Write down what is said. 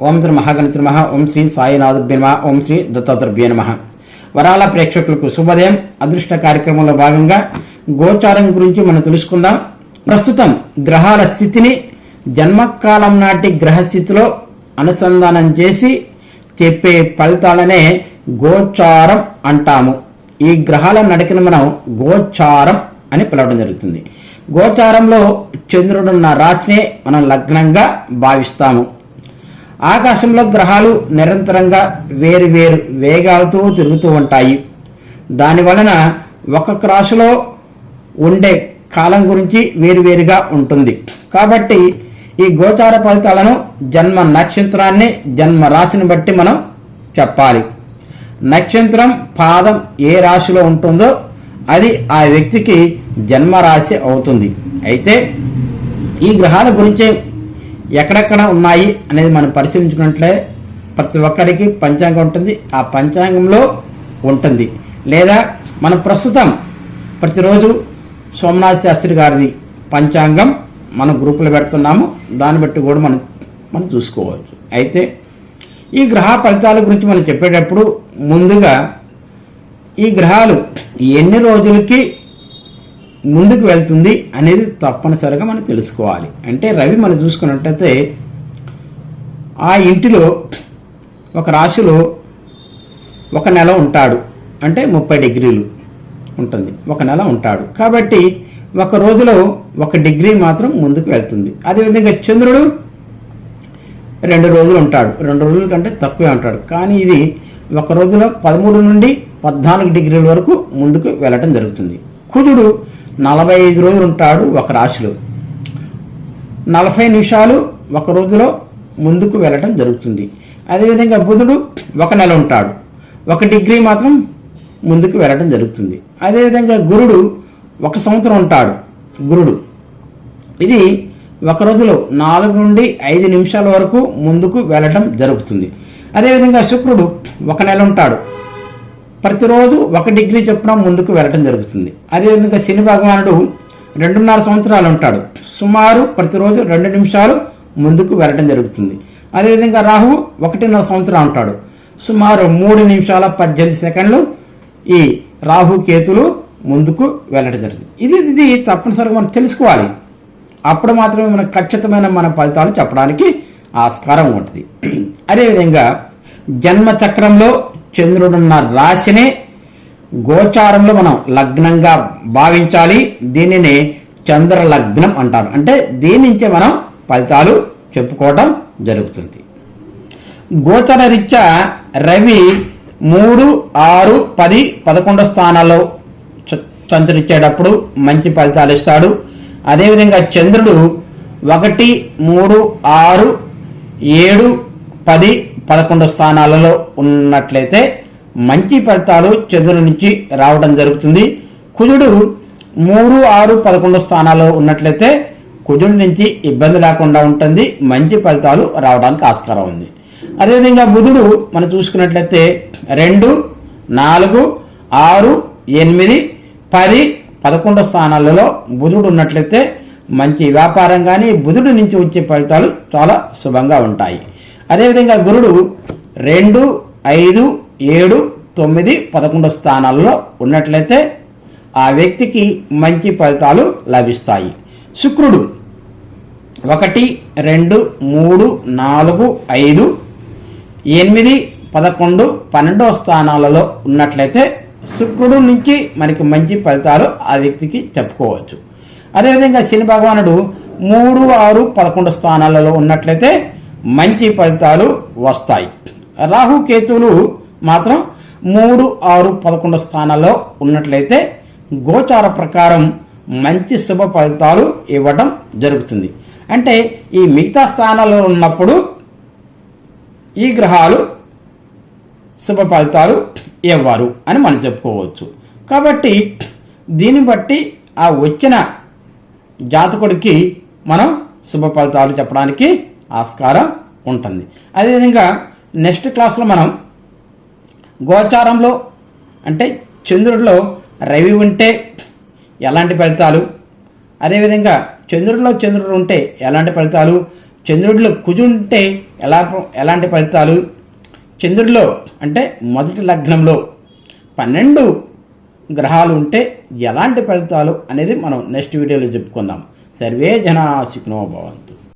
ఓం శ్రీ మహాగణిత నమ. ఓం శ్రీ సాయినాథుభ్య నమ. ఓం శ్రీ దత్తాత్రేయ నమ. వరాల ప్రేక్షకులకు శుభోదయం. అదృష్ట కార్యక్రమంలో భాగంగా గోచారం గురించి మనం తెలుసుకుందాం. ప్రస్తుతం గ్రహాల స్థితిని జన్మకాలం నాటి గ్రహ స్థితిలో అనుసంధానం చేసి చెప్పే ఫలితాలనే గోచారం అంటాము. ఈ గ్రహాల నడికిన మనం గోచారం అని పిలవడం జరుగుతుంది. గోచారంలో చంద్రుడున్న రాశినే మనం లగ్నంగా భావిస్తాము. ఆకాశంలో గ్రహాలు నిరంతరంగా వేరు వేరు వేగాలతో తిరుగుతూ ఉంటాయి. దాని వలన ఒక్కొక్క రాశిలో ఉండే కాలం గురించి వేరువేరుగా ఉంటుంది. కాబట్టి ఈ గోచార ఫలితాలను జన్మ నక్షత్రాన్ని జన్మ రాశిని బట్టి మనం చెప్పాలి. నక్షత్రం పాదం ఏ రాశిలో ఉంటుందో అది ఆ వ్యక్తికి జన్మరాశి అవుతుంది. అయితే ఈ గ్రహాల గురించి ఎక్కడెక్కడ ఉన్నాయి అనేది మనం పరిశీలించుకున్నట్లే ప్రతి ఒక్కరికి పంచాంగం ఉంటుంది. ఆ పంచాంగంలో ఉంటుంది. లేదా మనం ప్రస్తుతం ప్రతిరోజు సోమనాథ్ శాస్త్రి గారిది పంచాంగం మన గ్రూపులో పెడుతున్నాము. దాన్ని బట్టి కూడా మనం మనం చూసుకోవచ్చు. అయితే ఈ గ్రహ ఫలితాల గురించి మనం చెప్పేటప్పుడు ముందుగా ఈ గ్రహాలు ఎన్ని రోజులకి ముందుకు వెళ్తుంది అనేది తప్పనిసరిగా మనం తెలుసుకోవాలి. అంటే రవి మనం చూసుకున్నట్టయితే ఆ ఇంటిలో ఒక రాశిలో ఒక నెల ఉంటాడు. అంటే ముప్పై డిగ్రీలు ఉంటుంది. ఒక నెల ఉంటాడు. కాబట్టి ఒక రోజులో ఒక డిగ్రీ మాత్రం ముందుకు వెళ్తుంది. అదేవిధంగా చంద్రుడు రెండు రోజులు ఉంటాడు. రెండు రోజుల కంటే తక్కువే ఉంటాడు. కానీ ఇది ఒక రోజులో పదమూడు నుండి పద్నాలుగు డిగ్రీల వరకు ముందుకు వెళ్ళటం జరుగుతుంది. కుజుడు నలభై ఐదు రోజులు ఉంటాడు ఒక రాశిలో. నలభై నిమిషాలు ఒక రోజులో ముందుకు వెళ్ళటం జరుగుతుంది. అదేవిధంగా బుధుడు ఒక నెల ఉంటాడు ఒక డిగ్రీ మాత్రం ముందుకు వెళ్ళటం జరుగుతుంది. అదేవిధంగా గురుడు ఒక సంవత్సరం ఉంటాడు. గురుడు. ఇది ఒక రోజులో నాలుగు నుండి ఐదు నిమిషాల వరకు ముందుకు వెళ్ళటం జరుగుతుంది. అదేవిధంగా శుక్రుడు ఒక నెల ఉంటాడు ప్రతిరోజు ఒక డిగ్రీ చొప్పున ముందుకు వెళ్ళటం జరుగుతుంది. అదేవిధంగా శని భగవానుడు రెండున్నర సంవత్సరాలు ఉంటాడు. సుమారు ప్రతిరోజు రెండు నిమిషాలు ముందుకు వెళ్ళటం జరుగుతుంది. అదేవిధంగా రాహువు ఒకటిన్నర సంవత్సరం ఉంటాడు. సుమారు మూడు నిమిషాల పద్దెనిమిది సెకండ్లు ఈ రాహు కేతులు ముందుకు వెళ్ళడం జరుగుతుంది. ఇది ఇది తప్పనిసరిగా మనం తెలుసుకోవాలి. అప్పుడు మాత్రమే మనకు ఖచ్చితమైన మన ఫలితాలు చెప్పడానికి ఆస్కారం ఉంటుంది. అదేవిధంగా జన్మ చక్రంలో చంద్రుడున్న రాశిని గోచారంలో మనం లగ్నంగా భావించాలి. దీనిని చంద్ర లగ్నం అంటారు. అంటే దీని నుంచే మనం ఫలితాలు చెప్పుకోవటం జరుగుతుంది. గోచర రీత్యా రవి మూడు ఆరు పది పదకొండు స్థానాల్లో సంచరించేటప్పుడు మంచి ఫలితాలు ఇస్తాడు. అదేవిధంగా చంద్రుడు ఒకటి మూడు ఆరు ఏడు పది పదకొండు స్థానాలలో ఉన్నట్లయితే మంచి ఫలితాలు చంద్రుడి నుంచి రావడం జరుగుతుంది. కుజుడు మూడు ఆరు పదకొండు స్థానాల్లో ఉన్నట్లయితే కుజుడి నుంచి ఇబ్బంది లేకుండా ఉంటుంది. మంచి ఫలితాలు రావడానికి ఆస్కారం ఉంది. అదేవిధంగా బుధుడు మనం చూసుకున్నట్లయితే రెండు నాలుగు ఆరు ఎనిమిది పది పదకొండు స్థానాలలో బుధుడు ఉన్నట్లయితే మంచి వ్యాపారం కానీ బుధుడి నుంచి వచ్చే ఫలితాలు చాలా శుభంగా ఉంటాయి. అదేవిధంగా గురుడు రెండు ఐదు ఏడు తొమ్మిది పదకొండు స్థానాల్లో ఉన్నట్లయితే ఆ వ్యక్తికి మంచి ఫలితాలు లభిస్తాయి. శుక్రుడు ఒకటి రెండు మూడు నాలుగు ఐదు ఎనిమిది పదకొండు పన్నెండవ స్థానాలలో ఉన్నట్లయితే శుక్రుడు నుంచి మనకి మంచి ఫలితాలు ఆ వ్యక్తికి చెప్పుకోవచ్చు. అదేవిధంగా శని భగవానుడు మూడు ఆరు పదకొండు స్థానాలలో ఉన్నట్లయితే మంచి ఫలితాలు వస్తాయి. రాహు కేతువులు మాత్రం మూడు ఆరు పదకొండు స్థానాల్లో ఉన్నట్లయితే గోచార ప్రకారం మంచి శుభ ఫలితాలు ఇవ్వడం జరుగుతుంది. అంటే ఈ మిగతా స్థానాల్లో ఉన్నప్పుడు ఈ గ్రహాలు శుభ ఫలితాలు ఇవ్వరు అని మనం చెప్పుకోవచ్చు. కాబట్టి దీన్ని బట్టి ఆ వచ్చిన జాతకుడికి మనం శుభ ఫలితాలు చెప్పడానికి ఆస్కారం ఉంటుంది. అదేవిధంగా నెక్స్ట్ క్లాస్లో మనం గోచారంలో అంటే చంద్రుడిలో రవి ఉంటే ఎలాంటి ఫలితాలు? అదేవిధంగా చంద్రుడిలో చంద్రుడు ఉంటే ఎలాంటి ఫలితాలు? చంద్రుడిలో కుజుంటే ఎలా ఎలాంటి ఫలితాలు? చంద్రుడిలో అంటే మొదటి లగ్నంలో పన్నెండు గ్రహాలు ఉంటే ఎలాంటి ఫలితాలు అనేది మనం నెక్స్ట్ వీడియోలో చెప్పుకుందాం. సర్వే జనా సుఖినో భవంతు.